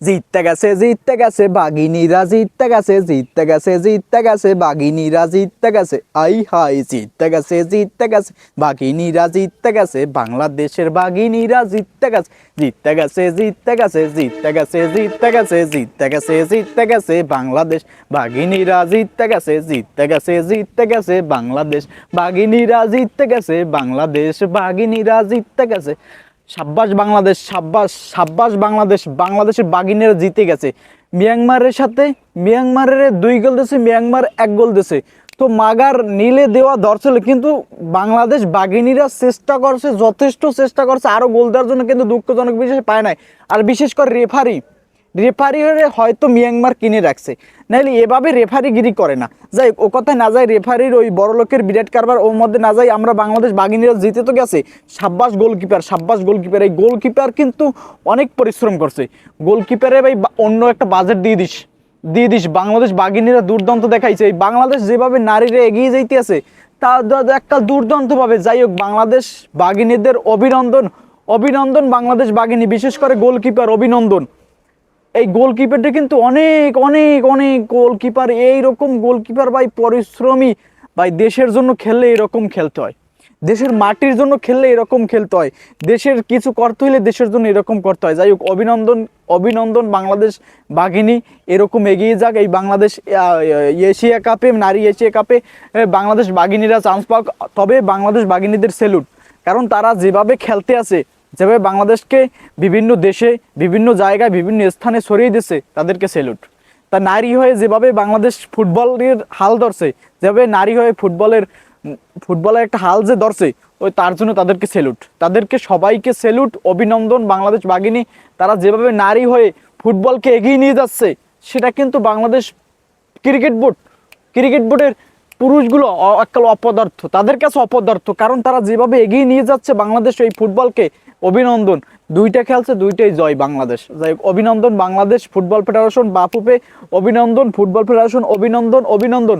জিততে গেছে জিততে গেছে বাগিনীরা জিততে গেছে জিততে গেছে জিততে গেছে বাগিনীরা জিততে গেছে আই হাই জিততে গেছে জিততে গেছে বাগিনীরা জিততে গেছে বাংলাদেশের বাগিনীরা জিততে গেছে জিততে গেছে জিততে গেছে জিততে গেছে জিততে গেছে জিততে গেছে জিততে গেছে বাংলাদেশ বাগিনীরা জিততে গেছে জিততে গেছে জিততে গেছে বাংলাদেশ বাগিনীরা জিততে গেছে বাংলাদেশ বাগিনীরা জিততে গেছে সাব্বাস বাংলাদেশ, সাব্বাস সাব্বাস বাংলাদেশ, বাংলাদেশের বাগিনেরা জিতে গেছে। মিয়ানমারের সাথে, মিয়ানমারের দুই গোল দিয়েছে মিয়ানমার এক গোল দিয়েছে তো মাগার নীলে দেওয়া দর্শলে কিন্তু বাংলাদেশ বাগিনীরা চেষ্টা করছে, যথেষ্ট চেষ্টা করছে আরও গোল দেওয়ার জন্য, কিন্তু দুঃখজনক বিশেষ পায় নাই। আর বিশেষ করে রেফারি রেফারি হয়ে হয়তো মিয়ানমার কিনে রাখছে। নাহলে এভাবে রেফারিগিরি করে না। যাই ও কথায় না যায় রেফারির ওই বড় লোকের বিরাট কারবার, ওর মধ্যে না যাই আমরা বাংলাদেশ বাগিনীরা জিতে তো গেছে। সাব্বাস গোলকিপার সাব্বাস গোলকিপার এই গোলকিপার কিন্তু অনেক পরিশ্রম করছে। গোলকিপারে ভাই অন্য একটা বাজেট দিয়ে দিস দিয়ে দিস। বাংলাদেশ বাগিনীরা দুর্দান্ত দেখাইছে। এই বাংলাদেশ যেভাবে নারীরা এগিয়ে যাইতে আছে তা একটা দুর্দান্তভাবে। যাই হোক, বাংলাদেশ বাগিনীদের অভিনন্দন অভিনন্দন বাংলাদেশ বাগিনী বিশেষ করে গোলকিপার অভিনন্দন। এই গোলকিপারটা কিন্তু অনেক অনেক অনেক গোলকিপার। এইরকম গোলকিপার ভাই পরিশ্রমী। ভাই, দেশের জন্য খেললে এরকম খেলতে হয়। দেশের মাটির জন্য খেললে এরকম খেলতে হয়। দেশের কিছু করতে হলে দেশের জন্য এরকম করতে হয়। যাই হোক, অভিনন্দন অভিনন্দন বাংলাদেশ বাঘিনী। এরকম এগিয়ে যাক। এই বাংলাদেশ এশিয়া কাপে, নারী এশিয়া কাপে বাংলাদেশ বাঘিনীরা চান্স পাক। তবে বাংলাদেশ বাঘিনীদের সেলুট কারণ তারা যেভাবে খেলতে আছে যেভাবে বাংলাদেশকে বিভিন্ন দেশে, বিভিন্ন জায়গায়, বিভিন্ন স্থানে ছড়িয়ে দিচ্ছে তাদেরকে সেলুট তা নারী হয়ে যেভাবে বাংলাদেশ ফুটবলের হাল ধরছে, যেভাবে নারী হয়ে ফুটবলের ফুটবলের একটা হাল যে ধরছে, ওই তার জন্য তাদেরকে সেলুট তাদেরকে সবাইকে সেলুট অভিনন্দন বাংলাদেশ বাগিনী তারা যেভাবে নারী হয়ে ফুটবলকে এগিয়ে নিয়ে যাচ্ছে, সেটা কিন্তু বাংলাদেশ ক্রিকেট বোর্ড, ক্রিকেট বোর্ডের পুরুষগুলো এককাল অপদার্থ। তাদের কাছে অপদার্থ, কারণ তারা যেভাবে এগিয়ে নিয়ে যাচ্ছে বাংলাদেশ এই ফুটবলকে অভিনন্দন। দুইটা খেলছে দুইটাই জয় বাংলাদেশ। যাই অভিনন্দন বাংলাদেশ ফুটবল ফেডারেশন বাপুপে অভিনন্দন, ফুটবল ফেডারেশন, অভিনন্দন অভিনন্দন।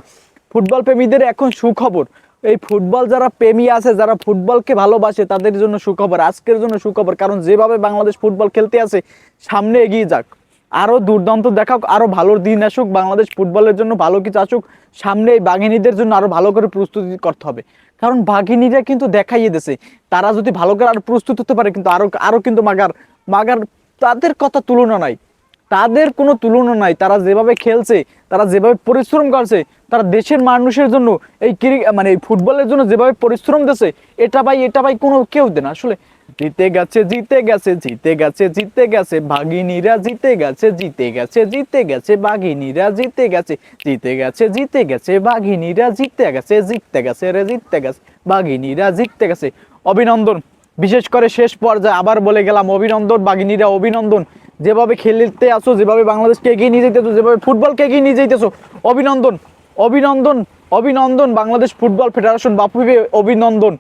ফুটবল প্রেমীদের এখন সুখবর। এই ফুটবল যারা প্রেমী আছে, যারা ফুটবলকে ভালোবাসে, তাদের জন্য সুখবর, আজকের জন্য সুখবর। কারণ যেভাবে বাংলাদেশ ফুটবল খেলতে আছে, সামনে এগিয়ে যাক। আরও দুর্দান্ত দেখাক আরও ভালো দিন আসুক, বাংলাদেশ ফুটবলের জন্য ভালো কিছু আসুক, সামনে এই বাঘিনীদের জন্য আরও ভালো করে প্রস্তুতি করতে হবে। কারণ বাঘিনীরা কিন্তু দেখাইয়ে দিছে। তারা যদি ভালো করে আর প্রস্তুত হতে পারে, কিন্তু আরও আরও কিন্তু মাগার মাগার তাদের কথা তুলনা নাই। তাদের কোনো তুলনা নাই। তারা যেভাবে খেলছে, তারা যেভাবে পরিশ্রম করছে, তারা দেশের মানুষের জন্য এই ক্রিকেট মানে ফুটবলের জন্য যেভাবে পরিশ্রম দিচ্ছে এটা ভাই এটা ভাই কোনো কেউ দেয় না। আসলে জিতে গেছে জিতে গেছে জিতে গেছে জিতে গেছে ভাগিনীরা জিতে গেছে জিতে গেছে জিতে গেছে বাঘিনীরা জিতে গেছে জিতে গেছে জিতে গেছে বাঘিনীরা জিতে গেছে জিততে গেছে রে জিততে গেছে বাঘিনীরা জিততে গেছে অভিনন্দন বিশেষ করে শেষ পর্যায়ে আবার বলে গেলাম অভিনন্দন বাঘিনীরা অভিনন্দন যেভাবে খেলতে আসো যেভাবে বাংলাদেশকে এগিয়ে নিয়ে যেতেছো যেভাবে ফুটবলকে এগিয়ে নিয়ে যেতেছো অভিনন্দন অভিনন্দন অভিনন্দন বাংলাদেশ ফুটবল ফেডারেশন বাপুকে অভিনন্দন